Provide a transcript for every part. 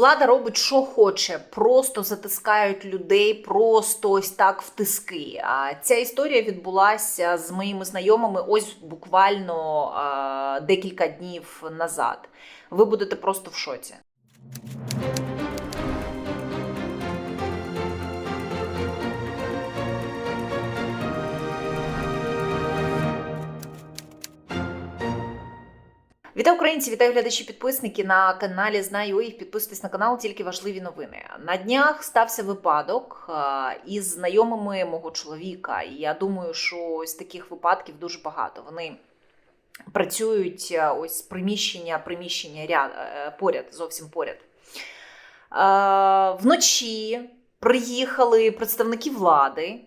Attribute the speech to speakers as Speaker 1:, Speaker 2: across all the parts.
Speaker 1: влада робить, що хоче, просто затискають людей, просто ось так в тиски. А ця історія відбулася з моїми знайомими ось буквально декілька днів назад. Ви будете просто в шоці. Вітаю українці, вітаю глядачі підписники на каналі Знаю їх. Підписуйтесь на канал, тільки важливі новини. На днях стався випадок із знайомими мого чоловіка. І я думаю, що ось таких випадків дуже багато. Вони працюють ось приміщення, приміщення ряд, е, поряд, зовсім поряд. Вночі приїхали представники влади.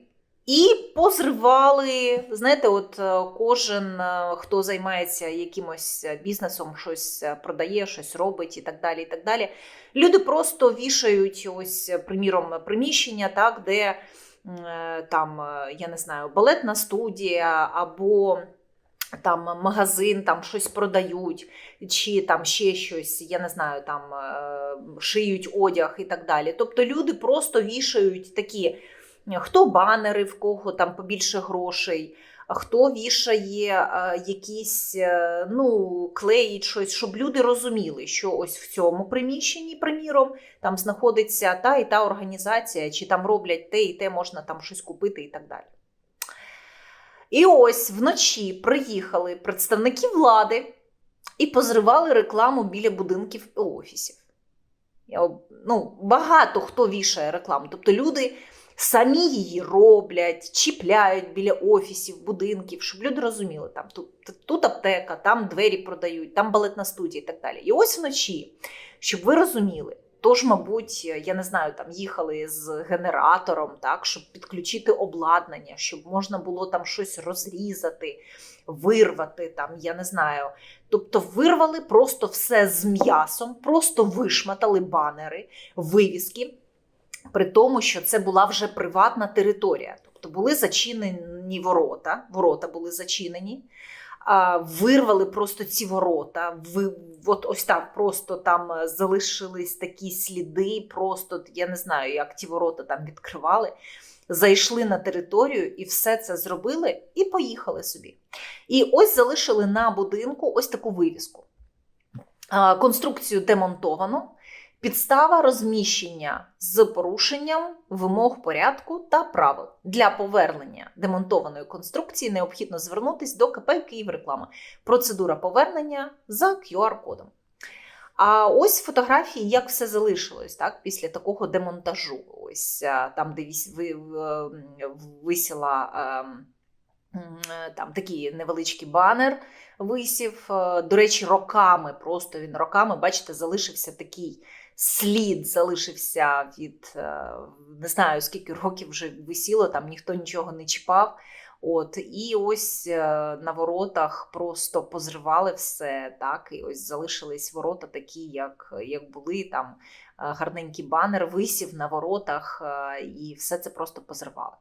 Speaker 1: І позривали, знаєте, от е, кожен, е, хто займається якимось е, бізнесом, щось продає, щось робить і так далі. і так далі. Люди просто вішають ось, приміром, приміщення, так, де там, я не знаю, балетна студія або там магазин, там щось продають, чи там ще щось, я не знаю, там шиють одяг і так далі. Тобто люди просто вішають такі. Хто банери, в кого там побільше грошей, хто вішає якісь, е, ну, клеїть щось, щоб люди розуміли, що ось в цьому приміщенні, приміром, там знаходиться та і та організація, чи там роблять те і те, можна там щось купити і так далі. І ось вночі приїхали представники влади і позривали рекламу біля будинків і офісів. Я, ну, багато хто вішає рекламу. Тобто люди самі її роблять, чіпляють біля офісів, будинків, щоб люди розуміли, там тут, тут аптека, там двері продають, там балетна студія і так далі. І ось вночі, щоб ви розуміли, тож, мабуть, я не знаю, там їхали з генератором, так, щоб підключити обладнання, щоб можна було там щось розрізати, вирвати, там, я не знаю. Тобто вирвали просто все з м'ясом, просто вишматали банери, вивіски при тому, що це була вже приватна територія. Тобто були зачинені ворота, ворота були зачинені, вирвали просто ці ворота. От ось так просто там е, залишились такі сліди, просто я не знаю, як ті ворота там відкривали. Зайшли на територію і все це зробили, і поїхали собі. І ось залишили на будинку ось таку вивіску. Конструкцію демонтовано. Підстава розміщення з порушенням вимог порядку та правил для повернення демонтованої конструкції необхідно звернутися до КП Київреклама. Процедура повернення за QR-кодом. А ось фотографії, як все залишилось так, після такого демонтажу. Ось там, де віс- висіла ем, там такий невеличкий банер висів. Е, До речі, роками, просто він роками, бачите, залишився такий слід залишився від е, не знаю скільки років вже висіло, там ніхто нічого не чіпав. От, і ось е, на воротах просто позривали все, так, і ось залишились ворота такі, як, як були. Там е, гарненький банер висів на воротах, і все це просто позривали.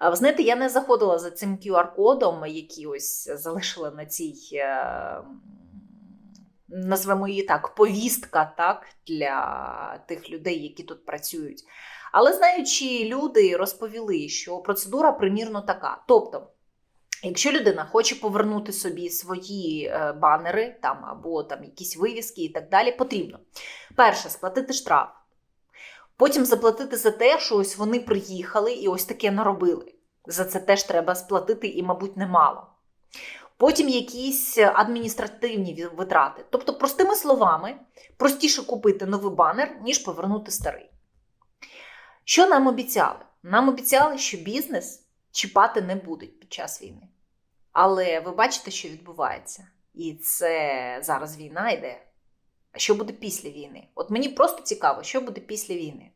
Speaker 1: Ви знаєте, я не заходила за цим QR-кодом, який ось залишила на цій, назвемо її так, повістка так, для тих людей, які тут працюють. Але знаючи, люди розповіли, що процедура примірно така. Тобто, якщо людина хоче повернути собі свої е, банери там, або там якісь вивіски і так далі, потрібно перше сплатити штраф. Потім заплатити за те, що ось вони приїхали і ось таке наробили. За це теж треба сплатити і, мабуть, немало. Потім якісь адміністративні витрати. Тобто, простими словами, простіше купити новий банер, ніж повернути старий. Що нам обіцяли? Нам обіцяли, що бізнес чіпати не будуть під час війни. Але ви бачите, що відбувається. І це зараз війна йде. А що буде після війни? От мені просто цікаво, що буде після війни.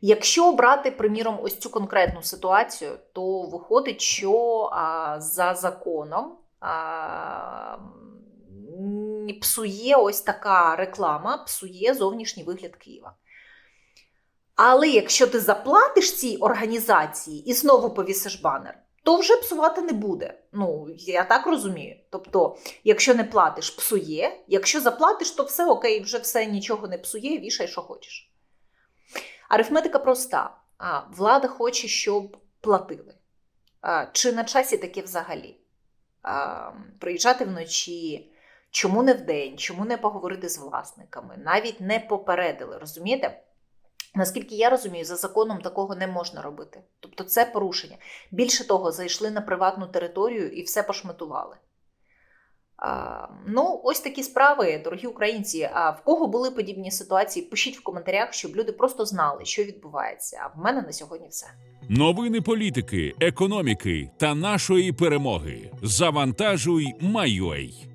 Speaker 1: Якщо брати, приміром, ось цю конкретну ситуацію, то виходить, що а, за законом а, псує ось така реклама, псує зовнішній вигляд Києва. Але якщо ти заплатиш цій організації і знову повісиш банер, то вже псувати не буде. Ну, я так розумію. Тобто, якщо не платиш, псує. Якщо заплатиш, то все окей, вже все нічого не псує, вішай, що хочеш. Арифметика проста. А, влада хоче, щоб платили. Чи на часі таке взагалі? А, приїжджати вночі, чому не вдень, чому не поговорити з власниками? Навіть не попередили, розумієте? Наскільки я розумію, за законом такого не можна робити. Тобто це порушення. Більше того, зайшли на приватну територію і все пошматували. Ну, ось такі справи, дорогі українці. А в кого були подібні ситуації? Пишіть в коментарях, щоб люди просто знали, що відбувається. А в мене на сьогодні все.
Speaker 2: Новини політики, економіки та нашої перемоги. Завантажуй, майой.